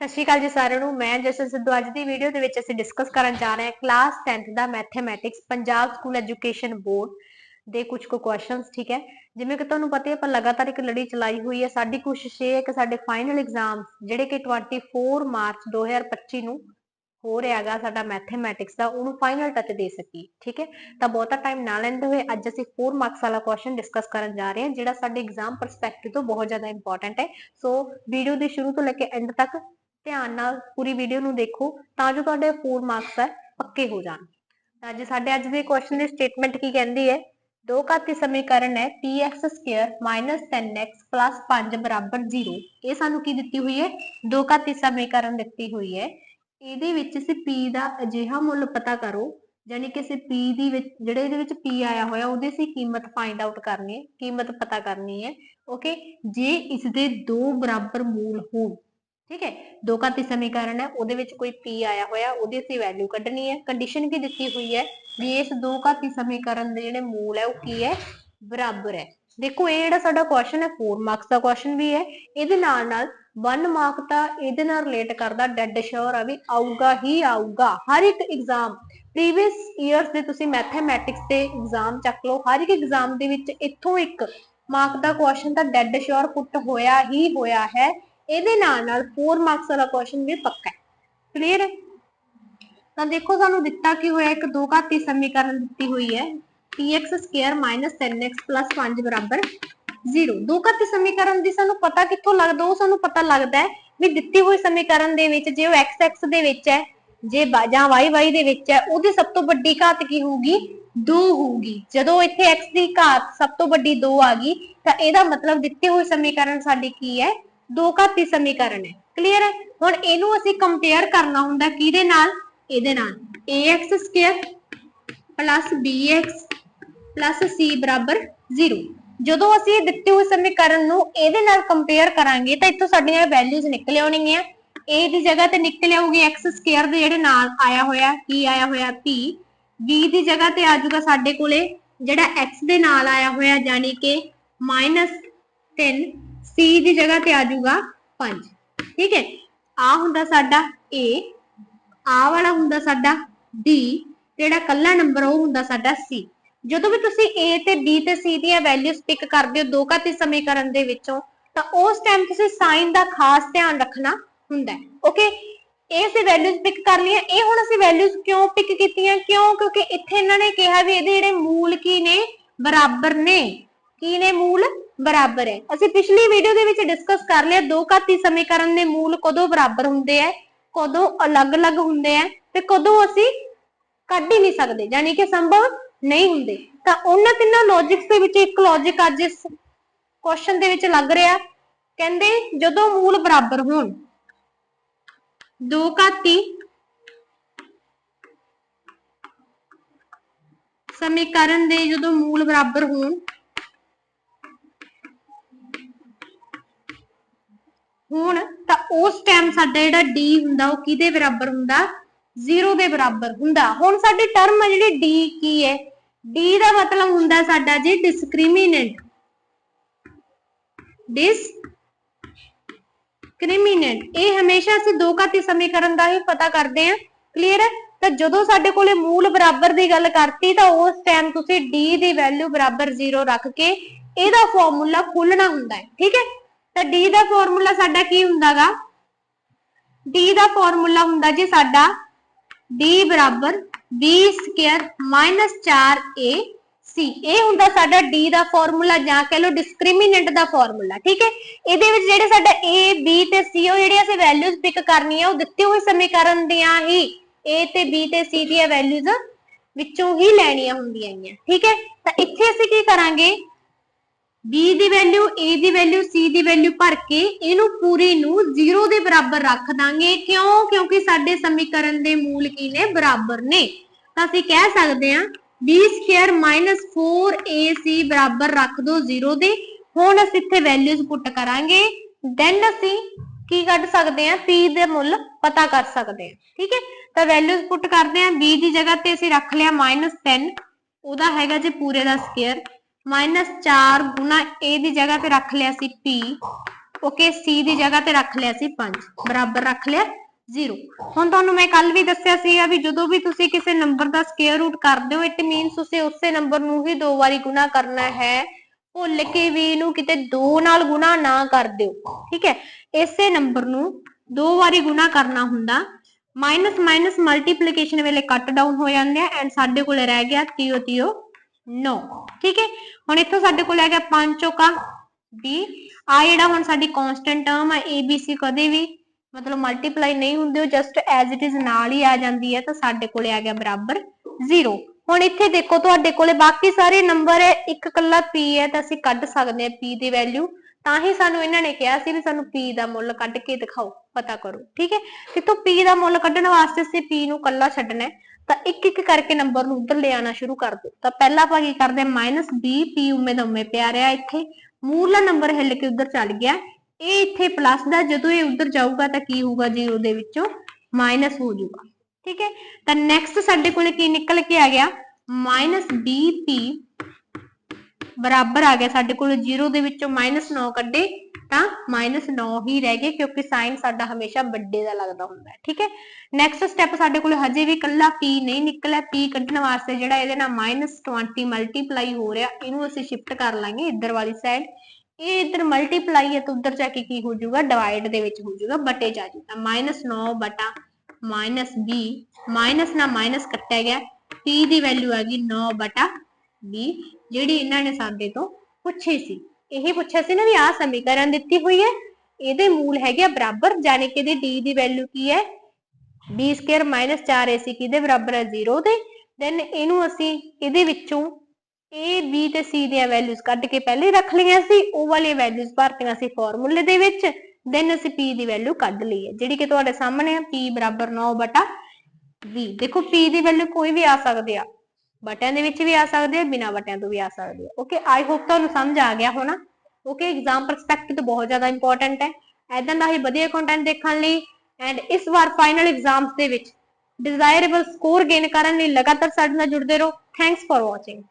ਸਤਿ ਸ਼੍ਰੀ ਅਕਾਲ ਜੀ ਸਾਰਿਆਂ ਨੂੰ। ਮੈਂ ਜਸ਼ਨ ਸਿੱਧੂ। ਅੱਜ ਦੀ ਵੀਡੀਓ ਦੇ ਵਿੱਚ ਅਸੀਂ ਡਿਸਕਸ ਕਰਨ ਜਾ ਰਹੇ ਹਾਂ ਕਲਾਸ 10th ਦਾ mathematics Punjab school education board ਦੇ ਕੁਝ ਕੁ ਕੁਐਸਚਨਸ ਠੀਕ ਹੈ? ਜਿਵੇਂ ਕਿ ਤੁਹਾਨੂੰ ਪਤਾ ਹੈ ਆਪਾਂ ਲਗਾਤਾਰ ਇੱਕ ਲੜੀ ਚਲਾਈ ਹੋਈ ਹੈ। ਸਾਡੀ ਕੋਸ਼ਿਸ਼ ਇਹ ਹੈ ਕਿ ਸਾਡੇ ਫਾਈਨਲ ਐਗਜ਼ਾਮ ਜਿਹੜੇ ਕਿ 24 ਮਾਰਚ 2025 ਨੂੰ ਹੋ ਰਿਹਾਗਾ ਸਾਡਾ ਮੈਥਮੈਟਿਕਸ ਦਾ, ਉਹਨੂੰ ਫਾਈਨਲ ਟੱਚ ਦੇ ਸਕੀ ਠੀਕ ਹੈ? ਤਾਂ ਬਹੁਤਾ ਟਾਈਮ ਨਾ ਲੈਂਦੇ ਹੋਏ ਅੱਜ ਅਸੀਂ 4 ਮਾਰਕਸ ਵਾਲਾ ਕੁਐਸਚਨ ਡਿਸਕਸ ਕਰਨ ਜਾ ਰਹੇ ਹਾਂ, ਜਿਹੜਾ ਸਾਡੇ ਐਗਜ਼ਾਮ ਪਰਸਪੈਕਟਿਵ ਤੋਂ ਬਹੁਤ ਜ਼ਿਆਦਾ ਇੰਪੋਰਟੈਂਟ ਹੈ। ਸੋ ਵੀਡੀਓ ਦੇ ਸ਼ੁਰੂ ਤੋਂ ਲੈ ਕੇ ਐਂਡ ਤੱਕ ਧਿਆਨ ਨਾਲ ਪੂਰੀ ਵੀਡੀਓ ਨੂੰ ਦੇਖੋ ਤਾਂ ਜੋ ਤੁਹਾਡੇ 4 ਮਾਰਕਸ ਹੈ ਪੱਕੇ ਹੋ ਜਾਣ। ਤਾਂ ਅੱਜ ਸਾਡੇ ਅੱਜ ਦੇ ਕੁਐਸਚਨ ਦੀ ਸਟੇਟਮੈਂਟ ਕੀ ਕਹਿੰਦੀ ਹੈ? ਦੋ ਘਾਤੀ ਸਮੀਕਰਨ ਹੈ px 10x 5 0 ਇਹ ਸਾਨੂੰ ਕੀ ਦਿੱਤੀ ਹੋਈ ਹੈ? ਦੋ ਘਾਤੀ ਸਮੀਕਰਨ ਦਿੱਤੀ ਹੋਈ ਹੈ। ਇਹਦੇ ਵਿੱਚ ਅਸੀਂ p ਦਾ ਅਜਿਹਾ ਮੁੱਲ ਪਤਾ ਕਰੋ ਯਾਨੀ ਕਿ ਅਸੀਂ p ਦੀ ਵਿੱਚ, ਜਿਹੜੇ ਇਹਦੇ ਵਿੱਚ p ਆਇਆ ਹੋਇਆ, ਉਹਦੀ ਅਸੀਂ ਕੀਮਤ ਫਾਈਂਡ ਆਊਟ ਕਰਨੀ ਹੈ, ਕੀਮਤ ਪਤਾ ਕਰਨੀ ਹੈ। ਓਕੇ ਜੇ ਇਸ ਦੇ ਦੋ ਬਰਾਬਰ ਮੂਲ ਹੋਣ ਠੀਕ ਹੈ? ਦੋ ਘਾਤੀ ਸਮੀਕਰਨ ਹੈ, ਉਹਦੇ ਵਿੱਚ ਕੋਈ p ਆਇਆ ਹੋਇਆ, ਉਹਦੀ ਅਸੀਂ ਵੈਲਿਊ ਕੱਢਣੀ ਹੈ। ਕੰਡੀਸ਼ਨ ਕੀ ਦਿੱਤੀ ਹੋਈ ਹੈ ਵੀ ਇਸ ਦੋ ਘਾਤੀ ਸਮੀਕਰਨ ਦੇ ਜਿਹੜੇ ਮੂਲ ਹੈ, ਉਹ ਕੀ ਹੈ? ਬਰਾਬਰ ਹੈ। ਦੇਖੋ, ਇਹ ਜਿਹੜਾ ਸਾਡਾ ਕੁਐਸਚਨ ਹੈ 4 ਮਾਰਕਸ ਦਾ ਕੁਐਸਚਨ ਵੀ ਹੈ। ਇਹਦੇ ਨਾਲ ਨਾਲ 1 ਮਾਰਕ ਤਾਂ ਇਹਦੇ ਨਾਲ ਰਿਲੇਟ ਕਰਦਾ ਡੈਡ ਸ਼ੋਰ ਆ ਵੀ ਆਊਗਾ ਹੀ ਆਊਗਾ। ਹਰ ਇੱਕ ਐਗਜ਼ਾਮ ਪ੍ਰੀਵੀਅਸ ਇਅਰਸ ਦੇ ਤੁਸੀਂ ਮੈਥਮੈਟਿਕਸ ਦੇ ਐਗਜ਼ਾਮ ਚੱਕ ਲਓ, ਹਰ ਇੱਕ ਐਗਜ਼ਾਮ ਦੇ ਵਿੱਚ ਇੱਥੋਂ ਇੱਕ ਮਾਰਕ ਦਾ ਕੁਐਸਚਨ ਤਾਂ ਡੈਡ ਸ਼ੋਰ ਪੁੱਟ ਹੋਇਆ ਹੀ ਹੋਇਆ ਹੈ। ਇਹਦੇ ਨਾਲ ਨਾਲ 4 ਮਾਰਕਸ ਵਾਲਾ ਕੁਐਸਚਨ ਵੀ ਪੱਕਾ ਹੈ। ਕਲੀਅਰ ਤਾਂ ਦੇਖੋ ਸਾਨੂੰ ਦਿੱਤਾ ਕੀ ਹੋਇਆ, ਇੱਕ ਦੋ ਘਾਤੀ ਸਮੀਕਰਨ ਦਿੱਤੀ ਹੋਈ ਹੈ। Px 10x 5 ਬਰਾਬਰ 0 ਦੋ ਘਾਤੀ ਸਮੀਕਰਨ ਦੀ ਸਾਨੂੰ ਪਤਾ ਕਿੱਥੋਂ ਲੱਗਦਾ, ਉਹ ਸਾਨੂੰ ਪਤਾ ਲੱਗਦਾ ਹੈ ਵੀ ਦਿੱਤੀ ਹੋਈ ਸਮੀਕਰਨ ਦੇ ਵਿੱਚ ਜੇ ਉਹ x x ਦੇ ਵਿੱਚ ਹੈ, ਜੇ ਜਾਂ y y ਦੇ ਵਿੱਚ ਹੈ, ਉਹਦੀ ਸਭ ਤੋਂ ਵੱਡੀ ਘਾਤ ਕੀ ਹੋਊਗੀ? 2 ਹੋਊਗੀ। ਜਦੋਂ ਇੱਥੇ x ਦੀ ਘਾਤ ਸਭ ਤੋਂ ਵੱਡੀ 2 ਆ ਗਈ, ਤਾਂ ਇਹਦਾ ਮਤਲਬ ਦਿੱਤੇ ਹੋਏ ਸਮੀਕਰਨ ਸਾਡੀ ਕੀ ਹੈ? ਦੋ ਘਾਤੀ ਸਮੀਕਰਨ ਹੈ। ਕਲੀਅਰ ਹੈ? ਹੁਣ ਇਹਨੂੰ ਅਸੀਂ ਕੰਪੇਅਰ ਕਰਨਾ ਹੁੰਦਾ ਕਿਹਦੇ ਨਾਲ? ਇਹਦੇ ਨਾਲ। Ax bx c 0 ਜਦੋਂ ਅਸੀਂ ਇਹ ਦਿੱਤੇ ਹੋਏ ਸਮੀਕਰਨ ਨੂੰ ਇਹਦੇ ਨਾਲ ਕੰਪੇਅਰ ਕਰਾਂਗੇ ਤਾਂ ਇੱਥੋਂ ਸਾਡੀਆਂ ਵੈਲਿਊਜ਼ ਨਿਕਲ ਆਉਣਗੀਆਂ। A ਦੀ ਜਗ੍ਹਾ ਤੇ ਨਿਕਲ ਆਊਗੀ x ਸਕੁਅਰ ਦੇ ਜਿਹੜੇ ਨਾਲ ਆਇਆ ਹੋਇਆ, ਕੀ ਆਇਆ ਹੋਇਆ? P b ਦੀ ਜਗ੍ਹਾ ਤੇ ਆ ਜਾਊਗਾ ਸਾਡੇ ਕੋਲੇ ਜਿਹੜਾ x ਦੇ ਨਾਲ ਆਇਆ ਹੋਇਆ ਯਾਨੀ ਕਿ -3 c ਦੀ ਜਗ੍ਹਾ ਤੇ ਆ ਜਾਊਗਾ 5 ਠੀਕ ਹੈ? ਆ ਹੁੰਦਾ ਸਾਡਾ a, ਆ ਵਾਲਾ ਹੁੰਦਾ ਸਾਡਾ d, ਜਿਹੜਾ ਕੱਲਾ ਨੰਬਰ ਉਹ ਹੁੰਦਾ ਸਾਡਾ c ਜਦੋਂ ਵੀ ਤੁਸੀਂ a ਤੇ b ਤੇ c ਦੀਆਂ ਵੈਲਿਊਜ਼ ਪਿਕ ਕਰਦੇ ਹੋ ਦੋ ਘਾਤੀ ਸਮੀਕਰਨ ਦੇ ਵਿੱਚੋਂ, ਤਾਂ ਉਸ ਟਾਈਮ ਤੁਸੀਂ ਸਾਈਨ ਦਾ ਖਾਸ ਧਿਆਨ ਰੱਖਣਾ ਹੁੰਦਾ ਹੈ। ਓਕੇ ਇਹ ਅਸੀਂ ਵੈਲਿਊਜ਼ ਪਿਕ ਕਰ ਲਈਆਂ। ਇਹ ਹੁਣ ਅਸੀਂ ਵੈਲਿਊਜ਼ ਕਿਉਂ ਪਿਕ ਕੀਤੀਆਂ? ਕਿਉਂ? ਕਿਉਂਕਿ ਇੱਥੇ ਇਹਨਾਂ ਨੇ ਕਿਹਾ ਵੀ ਇਹਦੇ ਜਿਹੜੇ ਮੂਲ ਕੀ ਨੇ? ਬਰਾਬਰ ਨੇ। ਕੀ ਨੇ ਮੂਲ? ਬਰਾਬਰ ਹੈ। ਅਸੀਂ ਪਿਛਲੀ ਵੀਡੀਓ ਦੇ ਵਿੱਚ ਡਿਸਕਸ ਕਰ ਲਿਆ, ਦੋ ਘਾਤੀ ਸਮੀਕਰਨ ਦੇ ਮੂਲ ਕਦੋਂ ਬਰਾਬਰ ਹੁੰਦੇ ਆ ਕਦੋਂ ਅਲੱਗ-ਅਲੱਗ ਹੁੰਦੇ ਆ ਤੇ ਕਦੋਂ ਅਸੀਂ ਕੱਢ ਹੀ ਨਹੀਂ ਸਕਦੇ ਯਾਨੀ ਕਿ ਸੰਭਵ ਨਹੀਂ ਹੁੰਦੇ। ਤਾਂ ਉਹਨਾਂ ਤਿੰਨਾਂ ਲੌਜਿਕਸ ਦੇ ਵਿੱਚ ਇੱਕ ਲੌਜਿਕ ਅੱਜ ਇਸ ਕੁਐਸਚਨ ਦੇ ਵਿੱਚ ਲੱਗ ਰਿਹਾ। ਕਹਿੰਦੇ, ਜਦੋਂ ਮੂਲ ਬਰਾਬਰ ਹੋਣ, ਦੋ ਘਾਤੀ ਸਮੀਕਰਨ ਦੇ ਜਦੋਂ ਮੂਲ ਬਰਾਬਰ ਹੋਣ ਹੁਣ ਤਾਂ ਉਸ ਟਾਈਮ ਸਾਡਾ ਜਿਹੜਾ d ਹੁੰਦਾ, ਉਹ ਕਿਹਦੇ ਬਰਾਬਰ ਹੁੰਦਾ? 0 ਦੇ ਬਰਾਬਰ ਹੁੰਦਾ। ਹੁਣ ਸਾਡੀ ਟਰਮ ਹੈ ਜਿਹੜੀ d ਕੀ ਹੈ? D ਦਾ ਮਤਲਬ ਹੁੰਦਾ ਸਾਡਾ ਜੀ ਡਿਸਕ੍ਰਿਮੀਨੈਂਟ ਡਿਸ ਕ੍ਰਿਮੀਨੈਂਟ ਇਹ ਹਮੇਸ਼ਾ ਅਸੀਂ ਦੋ ਘਾਤੀ ਸਮੀਕਰਨ ਦਾ ਹੀ ਪਤਾ ਕਰਦੇ ਹਾਂ। ਕਲੀਅਰ ਹੈ? ਤਾਂ ਜਦੋਂ ਸਾਡੇ ਕੋਲੇ ਮੂਲ ਬਰਾਬਰ ਦੀ ਗੱਲ ਕਰਤੀ, ਤਾਂ ਉਸ ਟਾਈਮ ਤੁਸੀਂ d ਦੀ ਵੈਲਿਊ ਬਰਾਬਰ 0 ਰੱਖ ਕੇ ਇਹਦਾ ਫਾਰਮੂਲਾ ਖੋਲਣਾ ਹੁੰਦਾ ਹੈ। ਠੀਕ ਹੈ? ਤਾਂ d ਦਾ ਫਾਰਮੂਲਾ ਸਾਡਾ ਕੀ ਹੁੰਦਾਗਾ? D ਦਾ ਫਾਰਮੂਲਾ ਹੁੰਦਾ ਜੀ ਸਾਡਾ d ਬਰਾਬਰ b ਸਕੁਅਰ 4ac ਇਹ ਹੁੰਦਾ ਸਾਡਾ d ਦਾ ਫਾਰਮੂਲਾ ਜਾਂ ਕਹ ਲਓ ਡਿਸਕ੍ਰਿਮੀਨੈਂਟ ਦਾ ਫਾਰਮੂਲਾ, ਠੀਕ ਹੈ? ਇਹਦੇ ਵਿੱਚ ਜਿਹੜੇ ਸਾਡਾ a, b ਤੇ c, ਉਹ ਜਿਹੜੇ ਅਸੀਂ ਵੈਲਿਊਜ਼ ਪਿਕ ਕਰਨੀਆਂ, ਉਹ ਦਿੱਤੇ ਹੋਏ ਸਮੀਕਰਨ ਦੀਆਂ ਹੀ a ਤੇ b ਤੇ c ਦੀਆਂ ਵੈਲਿਊਜ਼ ਵਿੱਚੋਂ ਹੀ ਲੈਣੀਆਂ ਹੁੰਦੀਆਂ ਹੈਗੀਆਂ ਠੀਕ ਹੈ? ਤਾਂ ਇੱਥੇ ਅਸੀਂ ਕੀ ਕਰਾਂਗੇ? B ਦੀ ਵੈਲਿਊ a ਦੀ ਵੈਲਿਊ c ਦੀ ਵੈਲਿਊ ਭਰ ਕੇ ਇਹਨੂੰ ਪੂਰੀ ਨੂੰ 0 ਦੇ ਬਰਾਬਰ ਰੱਖ ਦਾਂਗੇ। ਕਿਉਂ? ਕਿਉਂਕਿ ਸਾਡੇ ਸਮੀਕਰਨ ਦੇ ਮੂਲ ਕੀ ਨੇ? ਬਰਾਬਰ ਨੇ। ਤਾਂ ਅਸੀਂ ਕਹਿ ਸਕਦੇ ਹਾਂ, b ਸਕੁਅਰ 4ac ਬਰਾਬਰ ਰੱਖ ਦੋ 0 ਦੇ। ਹੁਣ ਅਸੀਂ ਇੱਥੇ ਵੈਲਿਊਜ਼ ਪੁੱਟ ਕਰਾਂਗੇ। ਦੈਨ ਅਸੀਂ ਕੀ ਕੱਢ ਸਕਦੇ ਹਾਂ? P ਦੇ ਮੁੱਲ ਪਤਾ ਕਰ ਸਕਦੇ ਹਾਂ। ਠੀਕ ਹੈ? ਤਾਂ ਵੈਲਿਊਜ਼ ਪੁੱਟ ਕਰਦੇ ਹਾਂ। B ਦੀ ਜਗ੍ਹਾ ਤੇ ਅਸੀਂ ਰੱਖ ਲਿਆ -10 ਉਹਦਾ ਹੈਗਾ ਜੇ ਪੂਰੇ ਦਾ ਸਕੁਅਰ -4 ਗੁਣਾ a ਦੀ ਜਗ੍ਹਾ ਤੇ ਰੱਖ ਲਿਆ ਸੀ p ਓਕੇ c ਦੀ ਜਗ੍ਹਾ ਤੇ ਰੱਖ ਲਿਆ ਸੀ 5 ਬਰਾਬਰ ਰੱਖ ਲਿਆ 0 ਹੁਣ ਤੁਹਾਨੂੰ ਮੈਂ ਕੱਲ ਵੀ ਦੱਸਿਆ ਸੀਗਾ ਵੀ ਜਦੋਂ ਵੀ ਤੁਸੀਂ ਕਿਸੇ ਨੰਬਰ ਦਾ ਸਕੁਅਰ ਰੂਟ ਕਰਦੇ ਹੋ ਇਟ ਮੀਨਸ ਤੁਸੀਂ ਉਸੇ ਨੰਬਰ ਨੂੰ ਹੀ ਦੋ ਵਾਰੀ ਗੁਣਾ ਕਰਨਾ ਹੈ, ਭੁੱਲ ਕੇ ਵੀ ਇਹਨੂੰ ਕਿਤੇ 2 ਨਾਲ ਗੁਣਾ ਨਾ ਕਰ ਦਿਓ, ਠੀਕ ਹੈ? ਇਸੇ ਨੰਬਰ ਨੂੰ ਦੋ ਵਾਰੀ ਗੁਣਾ ਕਰਨਾ ਹੁੰਦਾ ਮਾਈਨਸ ਮਾਈਨਸ ਮਲਟੀਪਲੀਕੇਸ਼ਨ ਵੇਲੇ ਕੱਟ ਡਾਊਨ ਹੋ ਜਾਂਦੇ ਆ ਐਂਡ ਸਾਡੇ ਕੋਲ ਰਹਿ ਗਿਆ ਤੀਓ ਤੀਓ 9 ਠੀਕ ਹੈ? ਹੁਣ ਇੱਥੋਂ ਸਾਡੇ ਕੋਲ ਆ ਗਿਆ 5 ਚੌਕਾ 20 ਆ ਜਿਹੜਾ ਹੁਣ ਸਾਡੀ ਕਨਸਟੈਂਟ ਟਰਮ ਹੈ ABC ਕਦੇ ਵੀ ਮਤਲਬ ਮਲਟੀਪਲਾਈ ਨਹੀਂ ਹੁੰਦੇ, ਉਹ ਜਸਟ ਐਜ਼ ਇਟ ਇਜ਼ ਨਾਲ ਹੀ ਆ ਜਾਂਦੀ ਹੈ, ਤਾਂ ਸਾਡੇ ਕੋਲੇ ਆ ਗਿਆ ਬਰਾਬਰ 0 ਹੁਣ ਇੱਥੇ ਦੇਖੋ, ਤੁਹਾਡੇ ਕੋਲੇ ਬਾਕੀ ਸਾਰੇ ਨੰਬਰ ਹੈ, ਇੱਕ ਕੱਲਾ p ਹੈ, ਤਾਂ ਅਸੀਂ ਕੱਢ ਸਕਦੇ ਹਾਂ p ਦੀ ਵੈਲਿਊ ਤਾਂ ਹੀ ਸਾਨੂੰ ਇਹਨਾਂ ਨੇ ਕਿਹਾ ਸੀ ਵੀ ਸਾਨੂੰ p ਦਾ ਮੁੱਲ ਕੱਢ ਕੇ ਦਿਖਾਓ, ਪਤਾ ਕਰੋ। ਠੀਕ ਹੈ? ਕਿਤੋਂ p ਦਾ ਮੁੱਲ ਕੱਢਣ ਵਾਸਤੇ ਅਸੀਂ p ਨੂੰ ਕੱਲਾ ਛੱਡਣਾ ਹੈ। ਤਾਂ ਇੱਕ ਇੱਕ ਕਰਕੇ ਨੰਬਰ ਨੂੰ ਉੱਧਰ ਲੈ ਸ਼ੁਰੂ ਕਰ ਦਿਓ। ਤਾਂ ਪਹਿਲਾਂ ਆਪਾਂ ਕੀ ਕਰਦੇ ਹਾਂ -b, p ਉਮੇ ਦਾ ਉਮੇ ਪਿਆ ਰਿਹਾ ਇੱਥੇ। ਮੂਰਲਾ ਨੰਬਰ ਹਿੱਲ ਕੇ ਉੱਧਰ ਚੱਲ ਗਿਆ। ਇਹ ਇੱਥੇ ਪਲੱਸ ਦਾ, ਜਦੋਂ ਇਹ ਉੱਧਰ ਜਾਊਗਾ ਤਾਂ ਕੀ ਹੋਊਗਾ ਜੀ ਉਹਦੇ ਵਿੱਚੋਂ? ਮਾਈਨਸ ਹੋ ਜਾਊਗਾ। ਠੀਕ ਹੈ? ਤਾਂ ਨੈਕਸਟ ਸਾਡੇ ਕੋਲ ਕੀ ਨਿਕਲ ਕੇ ਆ ਗਿਆ? -bp ਬਰਾਬਰ ਆ ਗਿਆ ਸਾਡੇ ਕੋਲ 0 ਦੇ ਵਿੱਚੋਂ -9 ਕੱਢੇ ਤਾਂ -9 ਹੀ ਰਹਿ ਗਏ ਕਿਉਂਕਿ ਸਾਈਨ ਸਾਡਾ ਹਮੇਸ਼ਾ ਵੱਡੇ ਦਾ ਲੱਗਦਾ ਹੁੰਦਾ ਹੈ, ਠੀਕ ਹੈ? ਨੈਕਸਟ ਸਟੈਪ ਸਾਡੇ ਕੋਲ ਹਜੇ ਵੀ ਕੱਲਾ p ਨਹੀਂ ਨਿਕਲਿਆ, p ਕੱਢਣ ਵਾਸਤੇ ਜਿਹੜਾ ਇਹਦੇ ਨਾਲ -20 ਮਲਟੀਪਲਾਈ ਹੋ ਰਿਹਾ, ਇਹਨੂੰ ਅਸੀਂ ਸ਼ਿਫਟ ਕਰ ਲਾਂਗੇ ਇੱਧਰ ਵਾਲੀ ਸਾਈਡ ਇਹ ਇੱਧਰ ਮਲਟੀਪਲਾਈ ਹੈ ਤਾਂ ਉੱਧਰ ਜਾ ਕੇ ਕੀ ਹੋ ਜਾਊਗਾ ਡਿਵਾਈਡ ਦੇ ਵਿੱਚ ਹੋ ਜਾਊਗਾ, ਬਟੇ ਜਾ ਜਾਊਗਾ -9 ਬਟਾ -b ਮਾਈਨਸ ਨਾਲ ਮਾਈਨਸ ਕੱਟਿਆ ਗਿਆ, p ਦੀ ਵੈਲਿਊ ਆ ਗਈ 9 ਬਟਾ b ਜਿਹੜੀ ਇਹਨਾਂ ਨੇ ਸਾਡੇ ਤੋਂ ਪੁੱਛੀ ਸੀ। ਇਹ ਪੁੱਛਿਆ ਸੀ ਨਾ ਵੀ ਆਹ ਸਮੀਕਰਨ ਦਿੱਤੀ ਹੋਈ ਹੈ। ਇਹਦੇ ਮੂਲ ਹੈਗੇ ਆ ਬਰਾਬਰ ਜਾਨੀ ਕਿ ਇਹਦੀ d ਦੀ ਵੈਲਿਊ ਕੀ ਹੈ? b 4ac ਕਿਹਦੇ ਬਰਾਬਰ ਹੈ? 0 ਦੇ। ਦੈਨ ਇਹਨੂੰ ਅਸੀਂ ਇਹਦੇ ਵਿੱਚੋਂ a, b ਤੇ c ਦੀਆਂ ਵੈਲਿਊਜ਼ ਕੱਢ ਕੇ ਪਹਿਲੇ ਰੱਖ ਲਈਆਂ ਸੀ। ਉਹ ਵਾਲੀਆਂ ਵੈਲਿਊਜ਼ ਭਰਤੀਆਂ ਸੀ ਫਾਰਮੂਲੇ ਦੇ ਵਿੱਚ। ਦੈਨ ਅਸੀਂ p ਦੀ ਵੈਲਿਊ ਕੱਢ ਲਈ ਹੈ। ਜਿਹੜੀ ਕਿ ਤੁਹਾਡੇ ਸਾਹਮਣੇ ਹੈ p ਬਰਾਬਰ 9 ਬਟਾ 20 ਦੇਖੋ, p ਦੀ ਵੈਲਿਊ ਕੋਈ ਵੀ ਆ ਸਕਦੇ ਆ। ਬਟਿਆਂ ਦੇ ਵਿੱਚ ਵੀ ਆ ਸਕਦੇ ਆ, ਬਿਨਾ ਬਟਿਆਂ ਤੋਂ ਵੀ ਆ ਸਕਦੇ ਆ। ਓਕੇ ਆਈ ਹੋਪ ਤੁਹਾਨੂੰ ਸਮਝ ਆ ਗਿਆ ਹੋਣਾ। ਓਕੇ ਐਗਜ਼ਾਮ ਪਰਸਪੈਕਟਿਵ ਤੋਂ ਬਹੁਤ ਜ਼ਿਆਦਾ ਇੰਪੋਰਟੈਂਟ ਹੈ। ਐਦਾਂ ਦਾ ਹੀ ਵਧੀਆ ਕੰਟੈਂਟ ਦੇਖਣ ਲਈ ਐਂਡ ਇਸ ਵਾਰ ਫਾਈਨਲ ਐਗਜ਼ਾਮਸ ਦੇ ਵਿੱਚ ਡਿਜ਼ਾਇਰੇਬਲ ਸਕੋਰ ਗੇਨ ਕਰਨ ਲਈ ਲਗਾਤਾਰ ਸਾਡੇ ਨਾਲ ਜੁੜਦੇ ਰਹੋ। Thanks for watching